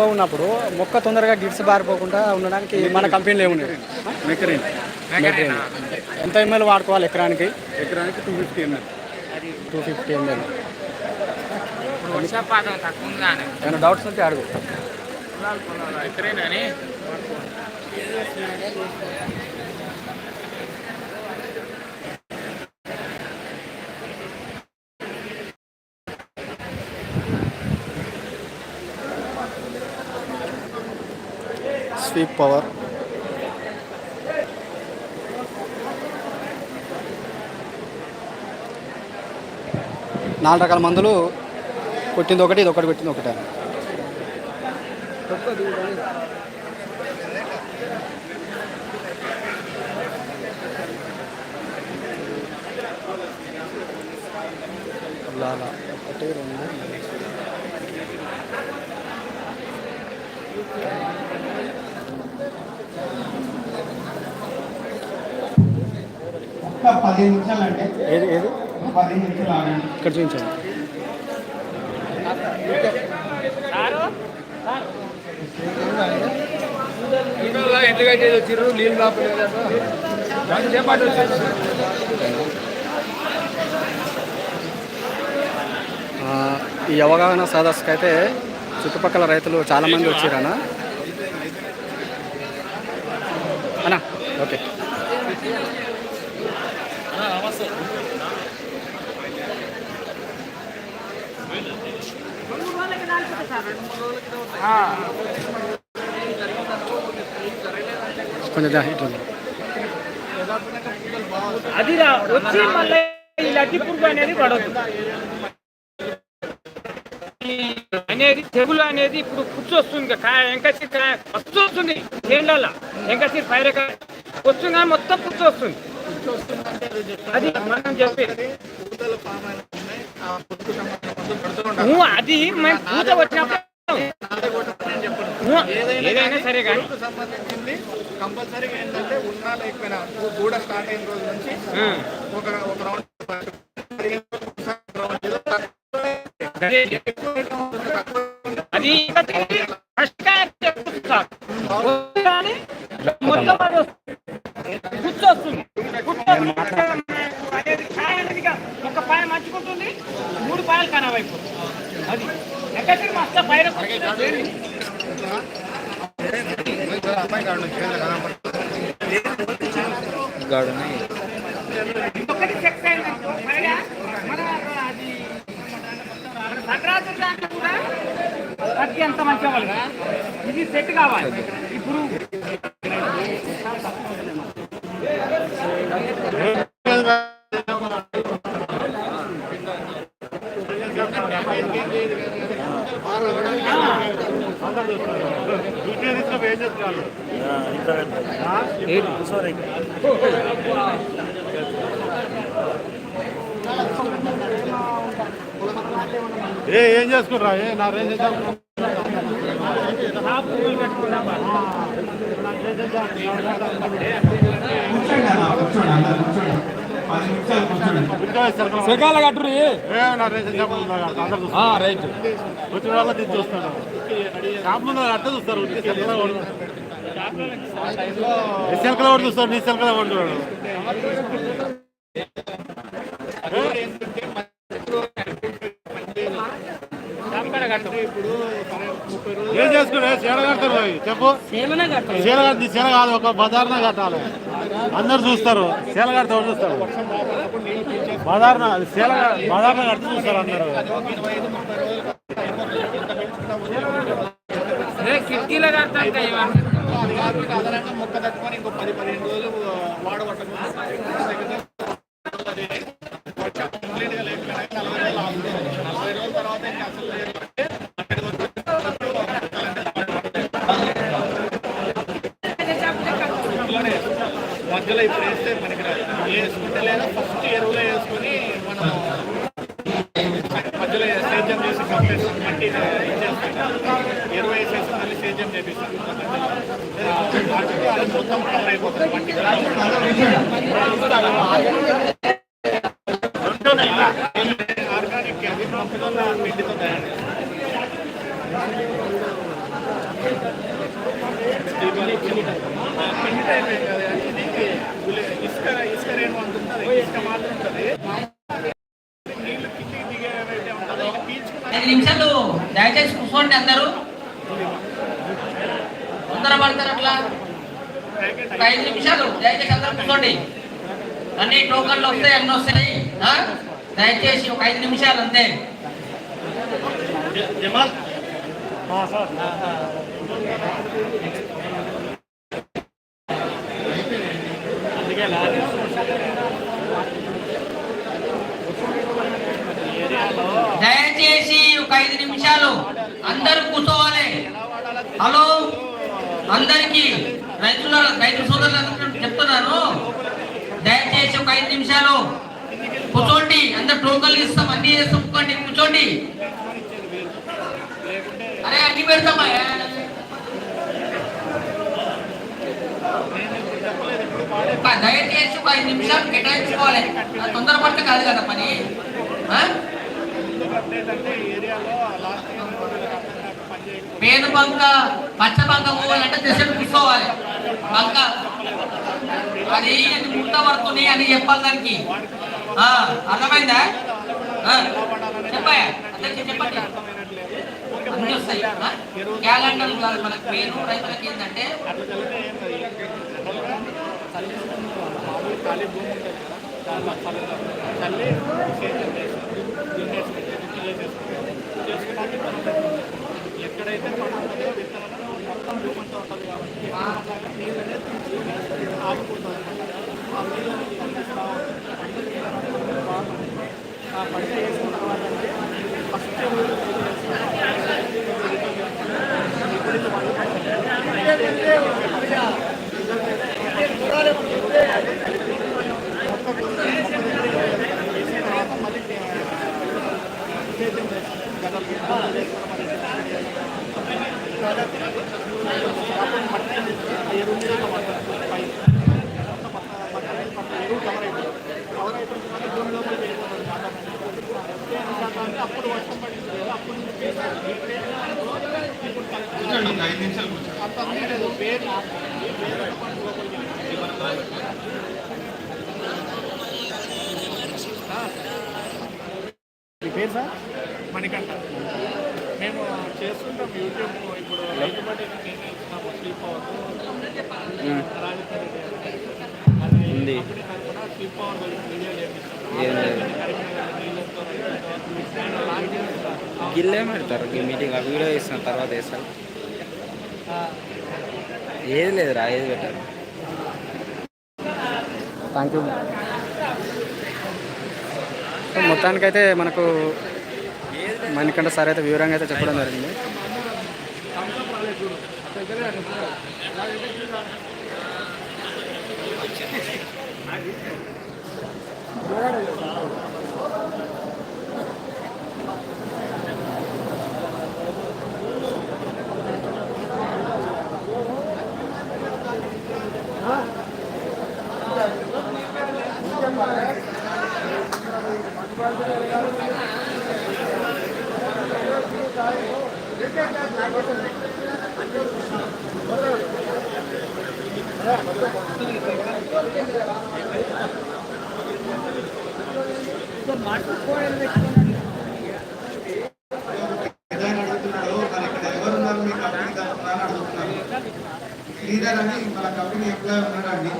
తక్కువ ఉన్నప్పుడు మొక్క తొందరగా గిడ్స్ బారిపోకుండా ఉండడానికి మన కంపెనీలో ఏమున్నాయి మెకరీన్. ఎంత ఎంఎల్ వాడుకోవాలి ఎకరానికి? ఎకరానికి two fifty ml. Two fifty ml. ఏమైనా డౌట్స్ ఉంటే అడుగు. ఎక్కడైనా స్వీప్ పవర్ నాలుగు రకాల మందులు కొట్టింది ఒకటి ఇది ఒకటి కొట్టింది ఒకటే. ఒకటి రెండు. మూడు. ఒక్క పదిహేను నిమిషాలు అంటే ఏది ఏది? ఒక పదిహేను నిమిషాలు ఆగండి. ఇక్కడ చూపించండి. వచ్చిర్రు నీళ్ళు రాపలేదు చేపాటు ఈ అవగాహన సదస్సుకి అయితే చుట్టుపక్కల రైతులు చాలామంది వచ్చారనా అన్నా. ఓకే. కొంచెం ఇట్లా. అది వచ్చి మళ్ళీ ఈ లడ్డి పురుగు అనేది పడదు అనేది తెగులు అనేది ఇప్పుడు పుచ్చు వస్తుంది ఇక కాయ ఎంకసి కాయ వస్తుంది చేనులలో. ఎంకసి పైరకాయ వస్తుంది కానీ మొత్తం పుచ్చు వస్తుంది అది మనం చెప్పేది నువ్వు అది మేము పూత వచ్చినప్పుడు ఏదైనా సరే కానీ సంబంధించింది కంపల్సరీగా ఏంటంటే ఉన్నా లేకపోయినా కూడా స్టార్ట్ అయిన రోజు నుంచి ఒక ఒక రౌండ్ అది మొత్తం అది వస్తుంది. అనేది ఇక ఒక పాయ మంచుకుంటుంది మూడు పాయలు ఖరాబ్ అయిపోతుంది. అది. ఎక్కడికి మస్తు పైన ఇంకొకటి చెక్ మన అది దాంట్లో కూడా అత్యంత మంచిగా వాళ్ళు ఇది సెట్ కావాలి. ఇప్పుడు ఏ ఏం చేసుకుర్రా ఏ నా రేంజ్ చేద్దాం కూర్చోండి అన్న కూర్చోండి సెకాల కట్టురు రైట్ వచ్చిన వాళ్ళ తీసి చూస్తాను షాప్లో అట్ట చూస్తారు సెల్కల వాడు చూస్తాడు నీ సెల్కల వాడు చూడాడు ఏం? చేసుకున్నా చీర కడతారు చెప్పు. చీర కట్టి చీర కాదు ఒక బజార్న కట్టాలి. అందరు చూస్తారు. ఎవరు చూస్తారు? బజార్న చీర బజార్న కడితే చూస్తారు అందరు. కిటికీలో మొక్క తట్టుకొని ఇంకో పది పదిహేను రోజులు ఆర్గానిక్ అది మొక్కజొన్న పిండితో తయారు ఐదు నిమిషాలు దయచేసి కూర్చోండి అందరూ. తొందర పడతారు అట్లా. ఐదు నిమిషాలు దయచేసి అందరూ కూర్చోండి. అన్ని టోకన్లు వస్తాయి అన్నీ వస్తాయి. దయచేసి ఒక ఐదు నిమిషాలు అంతే. దయచేసి ఒక ఐదు నిమిషాలు అందరూ కూర్చోవాలి. హలో? అందరికి రైతుల రైతు సోదరులందరూ చెప్తున్నాను. దయచేసి ఒక ఐదు నిమిషాలు కూర్చోండి అందరు టోకన్లు ఇస్తాం అన్ని చేస్తాం కూర్చోండి కూర్చోండి. అరే అన్ని పెడతామా? దయచేసి ఒక ఐదు నిమిషాలు కేటాయించుకోవాలి. తొందరపడితే కాదు కదా పని. పేద బంక పచ్చ బంక పోవాలంటే దశలు కూర్చోవాలి. బంక అది అది ముట్ట అని చెప్పాలి దానికి. అర్థమైందా? ఆ, చెప్పాయా చెప్పండి. అన్ని వస్తాయి. క్యాలెండర్ కాదు మనకు పేరు రైతులకి ఏంటంటే ఆ పంట వేసుకున్న తర్వాత ఫస్ట్ Gracias. కూర్చోండి ఒక ఐదు నిమిషాలు కూర్చోండి పేరు సార్ మణికంఠ మేము చేస్తుంటాం యూట్యూబ్ ఇప్పుడు రైతు బట్టి నేను స్లీప్ ఉంది స్లీప్ వీడియో గిల్లే పెడతారు మీటింగ్ ఆ వీడియో ఇస్తాను తర్వాత వేస్తాను ఏది లేదురా ఏది పెట్టారు థ్యాంక్ యూ మొత్తానికైతే మనకు మనకంటే సార్ అయితే వివరంగా అయితే చెప్పడం జరిగింది. ఏదైనా శ్రీధర్ అని మన కంపెనీ ఎంప్లాయ్ ఉన్నాడండి మీకు ఏ ప్రాబ్లం ఉన్నా